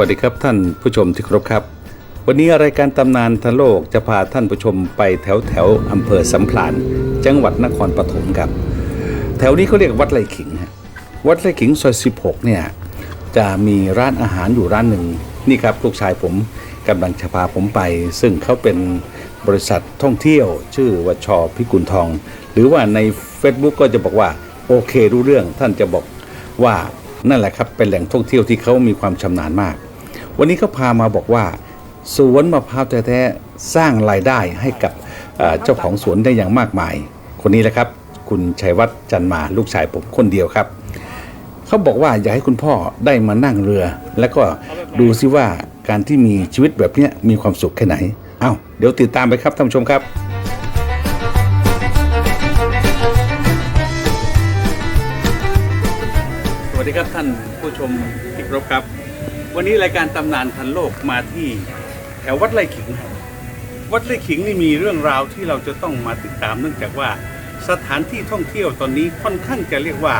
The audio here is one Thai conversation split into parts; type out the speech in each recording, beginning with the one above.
วัสดีครับท่านผู้ชมที่เคารพครับ วันนี้รายการตำนานทะโลกจะพาท่านผู้ชมไปแถวแถวอำเภอสำพลานจังหวัดนครปฐมครับ แถวนี้เขาเรียกวัดไร่ขิงฮะวัดไร่ขิงซอย 16 เนี่ยจะมีร้านอาหารอยู่ร้านหนึ่งนี่ครับลูกชายผมกำลังจะพาผมไป ซึ่งเขาเป็นบริษัทท่องเที่ยว ชื่อว่าชอพิกุลทอง หรือว่าใน Facebook ก็จะบอกว่าโอเครู้เรื่องท่านจะบอกว่านั่นแหละครับเป็นแหล่งท่องเที่ยวที่เขามีความชำนาญมาก วันนี้เขาพามาบอกว่า สวนมะพร้าวแท้ๆสร้างรายได้ให้กับเจ้าของสวนได้อย่างมากมาย คนนี้แหละครับ คุณชัยวัฒน์จันมาลูกชายผมคนเดียวครับเขาบอกว่าอยากให้คุณพ่อได้มานั่งเรือ แล้วก็ดูซิว่าการที่มีชีวิตแบบนี้มีความสุขแค่ไหนเอ้าเดี๋ยวติดตามไปครับท่านผู้ชมครับสวัสดีครับท่านผู้ชมที่ครพครับ วันนี้รายการตำนานทันโลกมาที่แถววัดไร่ขิงครับวัดไร่ขิงนี่มีเรื่องราวที่เราจะต้องมาติดตาม เนื่องจากว่าสถานที่ท่องเที่ยวตอนนี้ค่อนข้างจะเรียกว่า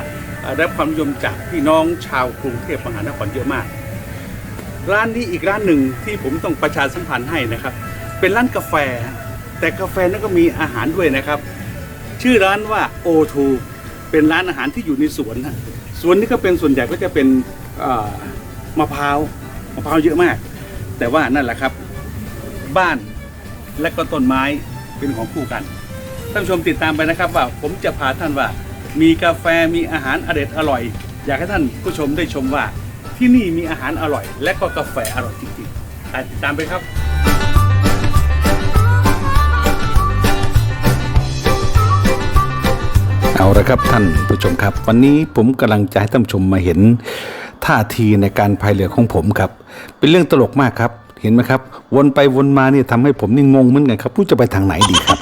ได้รับความนิยมจากพี่น้องชาวกรุงเทพมหานครเยอะมาก ร้านนี้อีกร้านหนึ่งที่ผมต้องประชาสัมพันธ์ให้นะครับ เป็นร้านกาแฟ แต่กาแฟนั้นก็มีอาหารด้วยนะครับ ชื่อร้านว่า O2 เป็นร้านอาหารที่อยู่ในสวนสวนนี้ก็เป็นส่วนใหญ่ก็จะเป็น มะพร้าวมะพร้าวเยอะมาก แต่ว่านั่นแหละครับ บ้านและก็ต้นไม้เป็นของคู่กันท่านชมติดตามไปนะครับว่าผมจะพาท่านว่า มีกาแฟมีอาหารอเด็ดอร่อย อยากให้ท่านผู้ชมได้ชมว่า ที่นี่มีอาหารอร่อย และก็กาแฟอร่อยจริงๆติดตามไปครับเอาละครับท่านผู้ชมครับ วันนี้ผมกำลังจะให้ท่านชมมาเห็น ท่าทีในการพายเรือของผมครับ เป็นเรื่องตลกมากครับ เห็นไหมครับ วนไปวนมาเนี่ยทำให้ผมนี่งงเหมือนกันครับรู้จะไปทางไหนดีครับ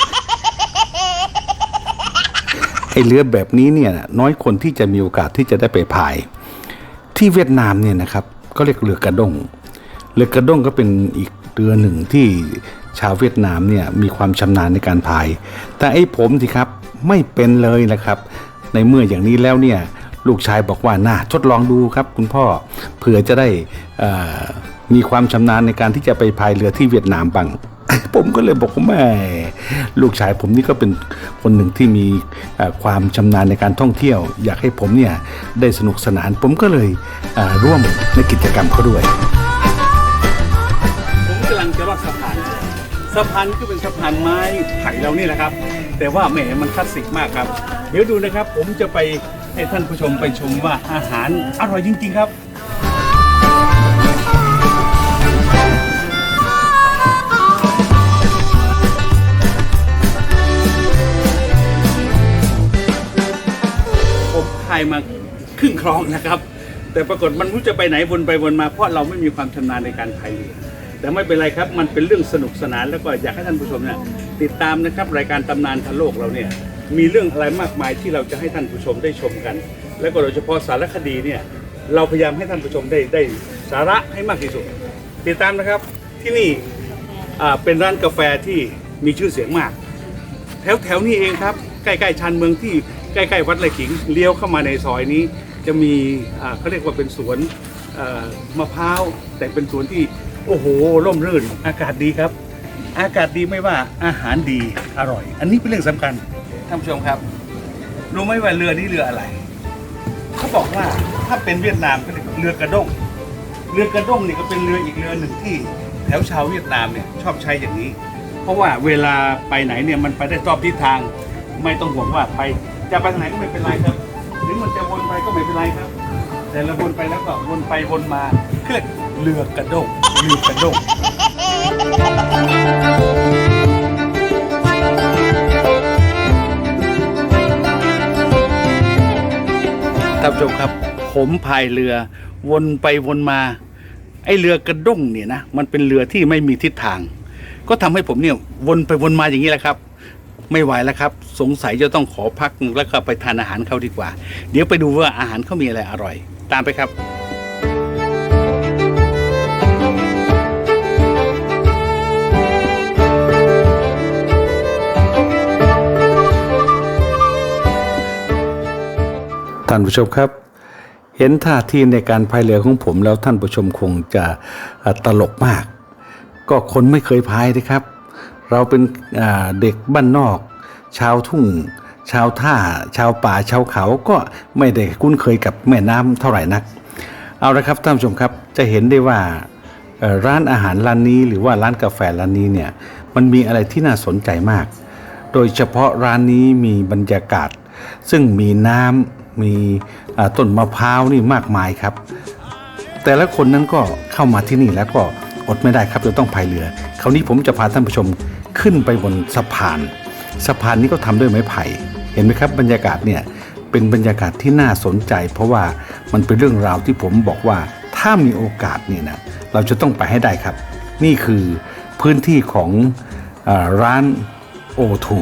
ไอเรือแบบนี้เนี่ยน้อยคนที่จะมีโอกาสที่จะได้ไปพาย ที่เวียดนามเนี่ยนะครับก็เรียกเรือกระด้งเรือกระด้งก็เป็นอีกเรือหนึ่งที่ชาวเวียดนามเนี่ยมีความชำนาญในการพาย แต่ไอ้ผมสิครับไม่เป็นเลยนะครับ ในเมื่ออย่างนี้แล้วเนี่ย ลูกชายบอกว่าน่าทดลองดูครับคุณพ่อเผื่อจะได้มีความชำนาญในการที่จะไปพายเรือที่เวียดนามบ้างผมก็เลยบอกว่าแม่ลูกชายผมนี่ก็เป็นคนหนึ่งที่มีความชำนาญในการท่องเที่ยว อยากให้ผมเนี่ยได้สนุกสนาน ผมก็เลยเร่วมในกิจกรรมเขาด้วย ผมกำลังจะลอดสะพานสะพานก็เป็นสะพานไม้ไผ่เรานี่แหละครับ แต่ว่าแหมมันคลาสสิกมากครับ เดี๋ยวดูนะครับผมจะไป ให้ท่านผู้ชมไปชมว่าอาหารอร่อยจริง ๆ ครับ ผมพายมาครึ่งคลองนะครับ แต่ปรากฏมันไม่รู้จะไปไหนวนไปวนมาเพราะเราไม่มีความชำนาญในการพายเรือแต่ไม่เป็นไรครับ มันเป็นเรื่องสนุกสนานแล้วก็อยากให้ท่านผู้ชมเนี่ยติดตามนะครับรายการตำนานทันโลกเราเนี่ย มีเรื่องอะไรมากมายที่เราจะให้ท่านผู้ชมได้ชมกัน แล้วก็โดยเฉพาะสารคดีเนี่ยเราพยายามให้ท่านผู้ชมได้ได้สาระให้มากที่สุด ติดตามนะครับที่นี่เป็นร้านกาแฟที่มีชื่อเสียงมาก แถวแถวนี้เองครับ ใกล้ๆชานเมืองที่ใกล้ๆวัดไร่ขิงเลี้ยวเข้ามาในซอยนี้ จะมีเขาเรียกว่าเป็นสวนมะพร้าวแต่เป็นสวนที่โอ้โหร่มรื่น อากาศดีครับ อากาศดีไม่ว่าอาหารดีอร่อย อันนี้เป็นเรื่องสำคัญ ท่านผู้ชมครับ รู้ไหมว่าเรือนี้เรืออะไร เขาบอกว่าถ้าเป็นเวียดนามก็เรียกเรือกระด้ง เรือกระด้งนี่ก็เป็นเรืออีกเรือหนึ่งที่ แถวชาวเวียดนามเนี่ยชอบใช้อย่างนี้ เพราะว่าเวลาไปไหนเนี่ยมันไปได้รอบทิศทาง ไม่ต้องห่วงว่าไป จะไปทางไหนก็ไม่เป็นไรครับ หรือมันจะวนไปก็ไม่เป็นไรครับ แต่เราวนไปแล้วก็วนไปวนมาเรียกเรือกระด้งเรือกระด้ง ท่านผู้ชมครับ ผมพายเรือวนไปวนมา ไอเรือกระด้งเนี่ยนะมันเป็นเรือที่ไม่มีทิศทาง ก็ทำให้ผมเนี่ยวนไปวนมาอย่างนี้แหละครับ ไม่ไหวแล้วครับ สงสัยจะต้องขอพักแล้วก็ไปทานอาหารเขาดีกว่า เดี๋ยวไปดูว่าอาหารเขามีอะไรอร่อย ตามไปครับานผู้ชมครับ เห็นท่าทีในการพายเรือของผมแล้วท่านผู้ชมคงจะตลกมาก ก็คนไม่เคยพายนะครับ เราเป็นเด็กบ้านนอก ชาวทุ่ง ชาวท่า ชาวป่าชาวเขาก็ไม่ได้คุ้นเคยกับแม่น้ำเท่าไหร่นัก เอาละครับท่านผู้ชมครับจะเห็นได้ว่าร้านอาหารร้านนี้หรือว่าร้านกาแฟร้านนี้เนี่ยมันมีอะไรที่น่าสนใจมาก โดยเฉพาะร้านนี้มีบรรยากาศ ซึ่งมีน้ำ มีต้นมะพร้าวนี่มากมายครับ แต่ละคนนั้นก็เข้ามาที่นี่แล้วก็อดไม่ได้ครับจะต้องพายเรือ คราวนี้ผมจะพาท่านผู้ชมขึ้นไปบนสะพาน สะพานนี้ก็ทำด้วยไม้ไผ่เห็นไหมครับบรรยากาศเนี่ยเป็นบรรยากาศที่น่าสนใจ เพราะว่ามันเป็นเรื่องราวที่ผมบอกว่าถ้ามีโอกาสเนี่ยนะเราจะต้องไปให้ได้ครับ นี่คือพื้นที่ของอร้านโอทู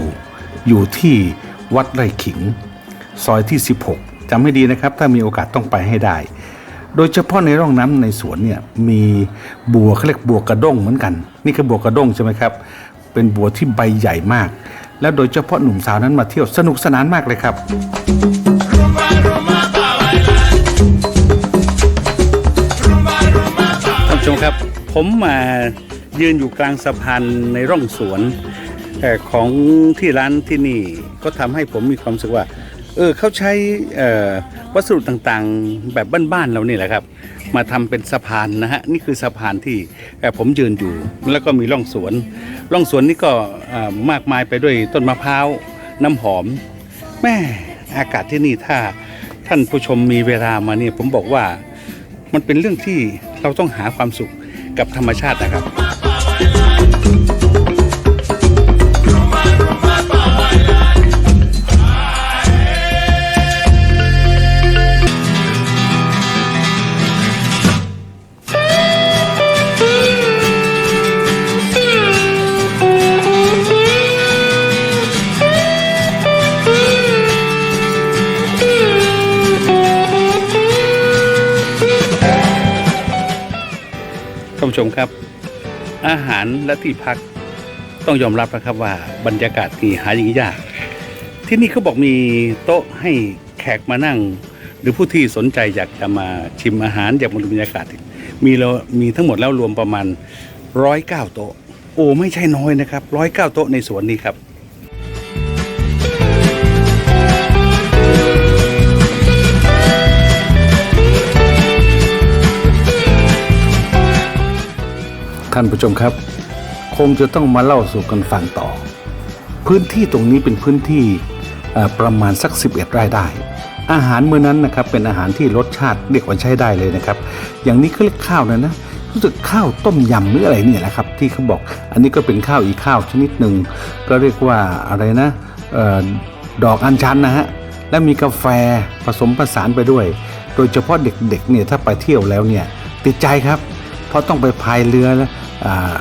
อยู่ที่วัดไร่ขิง ซอยที่ 16จำให้ดีนะครับ ถ้ามีโอกาสต้องไปให้ได้ โดยเฉพาะในร่องน้ำในสวนเนี่ยมีบัวเขาเรียกบัวกระด้งเหมือนกัน นี่คือบัวกระด้งใช่ไหมครับ เป็นบัวที่ใบใหญ่มาก แล้วโดยเฉพาะหนุ่มสาวนั้นมาเที่ยวสนุกสนานมากเลยครับท่านผู้ชมครับ ผมมายืนอยู่กลางสะพานในร่องสวนของที่ร้านที่นี่ก็ทำให้ผมมีความรู้สึกว่า เออเขาใช้วัสดุต่างๆแบบบ้านๆเรานี่แหละครับ มาทำเป็นสะพานนะฮะนี่คือสะพานที่ผมยืนอยู่ แล้วก็มีร่องสวนร่องสวนนี่ก็มากมายไปด้วยต้นมะพร้าวน้ำหอมแม่อากาศที่นี่ถ้าท่านผู้ชมมีเวลามาเนี่ยผมบอกว่ามันเป็นเรื่องที่เราต้องหาความสุขกับธรรมชาตินะครับานผู้ชมครับ อาหารและที่พักต้องยอมรับนะครับว่าบรรยากาศที่หาอย่างยาก ที่นี่เขาบอกมีโต๊ะให้แขกมานั่ง หรือผู้ที่สนใจอยากจะมาชิมอาหารอยากมาดูบรรยากาศ มีเรามีทั้งหมดแล้วรวมประมาณร้อยเก้าโต๊ะ โอ้ไม่ใช่น้อยนะครับร้อยเก้าโต๊ะในสวนนี้ครับ ท่านผู้ชมครับ คงจะต้องมาเล่าสู่กันฟังต่อ พื้นที่ตรงนี้เป็นพื้นที่ประมาณสัก 11 ไร่ได้ อาหารเมื้อนั้นนะครับเป็นอาหารที่รสชาติเรียกว่าใช้ได้เลยนะครับ อย่างนี้เขาเรียกข้าวนะนะรู้สึกข้าวต้มยำหรืออะไรเนี่ยแหละครับ ที่เขาบอก อันนี้ก็เป็นข้าวอีกข้าวชนิดหนึ่งก็เรียกว่าอะไรนะออดอกอัญชันนะฮะและมีกาแฟผสมผสานไปด้วย โดยเฉพาะเด็กๆเนี่ยถ้าไปเที่ยวแล้วเนี่ยติดใจครับ เพราะต้องไปพายเรือแล้ว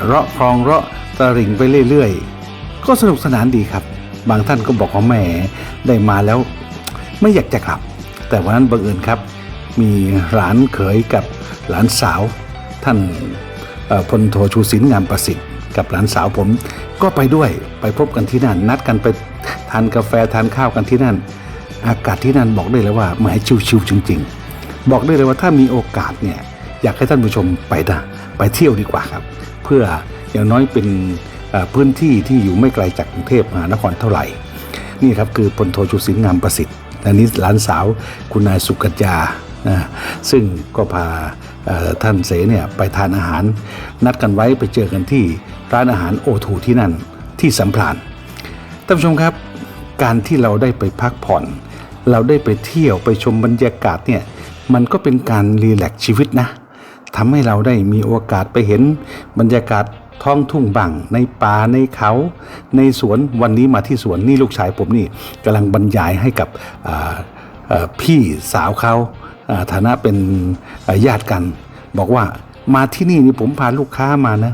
เราะคลองเราะตริ่งไปเรื่อยๆ ก็สนุกสนานดีครับ บางท่านก็บอกว่าแหมได้มาแล้วไม่อยากจะกลับ แต่วันนั้นบังเอิญครับ มีหลานเขยกับหลานสาว ท่านพลโทชูศิลป์งามประสิทธิ์กับหลานสาวผม ก็ไปด้วยไปพบกันที่นั่น นัดกันไปทานกาแฟทานข้าวกันที่นั่น อากาศที่นั่นบอกได้เลยว่าหมายชิวๆจริง ๆ บอกได้เลยว่าถ้ามีโอกาสเนี่ยอยากให้ท่านผู้ชมไปนะไปเที่ยวดีกว่าครับ เพื่ออย่างน้อยเป็นพื้นที่ที่อยู่ไม่ไกลจากกรุงเทพมหานครเท่าไหร่ นี่ครับคือพลโทชูศิลป์งามประสิทธิ์และนี้หลานสาวคุณนายสุกัญญานะซึ่งก็พาท่านเสเนี่ยไปทานอาหาร นัดกันไว้ไปเจอกันที่ร้านอาหารโอทูที่นั่นที่สัมพลานท่านผู้ชมครับการที่เราได้ไปพักผ่อน เราได้ไปเที่ยวไปชมบรรยากาศเนี่ยมันก็เป็นการรีแลกซ์ชีวิตนะ ทำให้เราได้มีโอกาสไปเห็นบรรยากาศท้องทุ่งบังในป่าในเขา ในสวนวันนี้มาที่สวนนี่ลูกชายผมนี่กำลังบรรยายให้กับพี่สาวเขาฐานะเป็นญาติกัน บอกว่ามาที่นี่นี่ผมพาลูกค้ามานะ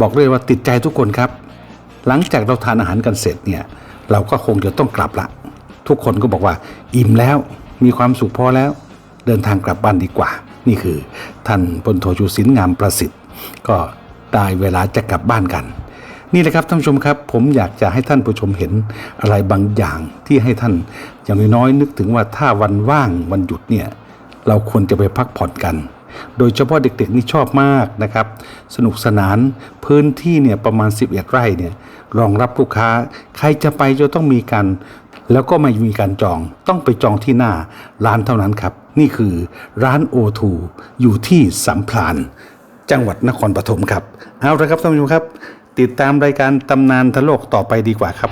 บอกเลยว่าติดใจทุกคนครับ หลังจากเราทานอาหารกันเสร็จเนี่ยเราก็คงจะต้องกลับละ ทุกคนก็บอกว่า อิ่มแล้วมีความสุขพอแล้ว เดินทางกลับบ้านดีกว่า นี่คือท่านพลโทชูศิลป์งามประสิทธิ์ ก็ได้เวลาจะกลับบ้านกัน นี่แหละครับท่านผู้ชมครับ ผมอยากจะให้ท่านผู้ชมเห็นอะไรบางอย่างที่ให้ท่านอย่างน้อยๆนึกถึงว่าถ้าวันว่างวันหยุดเนี่ยเราควรจะไปพักผ่อนกัน โดยเฉพาะเด็กๆนี่ชอบมากนะครับ สนุกสนานพื้นที่เนี่ยประมาณ 11 ไร่เนี่ยรองรับลูกค้า ใครจะไปจะต้องมีการ แล้วก็ไม่มีการจองต้องไปจองที่หน้าร้านเท่านั้นครับ นี่คือร้านโอทูอยู่ที่สัมพลาน จังหวัดนครปฐมครับ เอาละครับท่านผู้ชมครับ ติดตามรายการตำนานทะโลกต่อไปดีกว่าครับ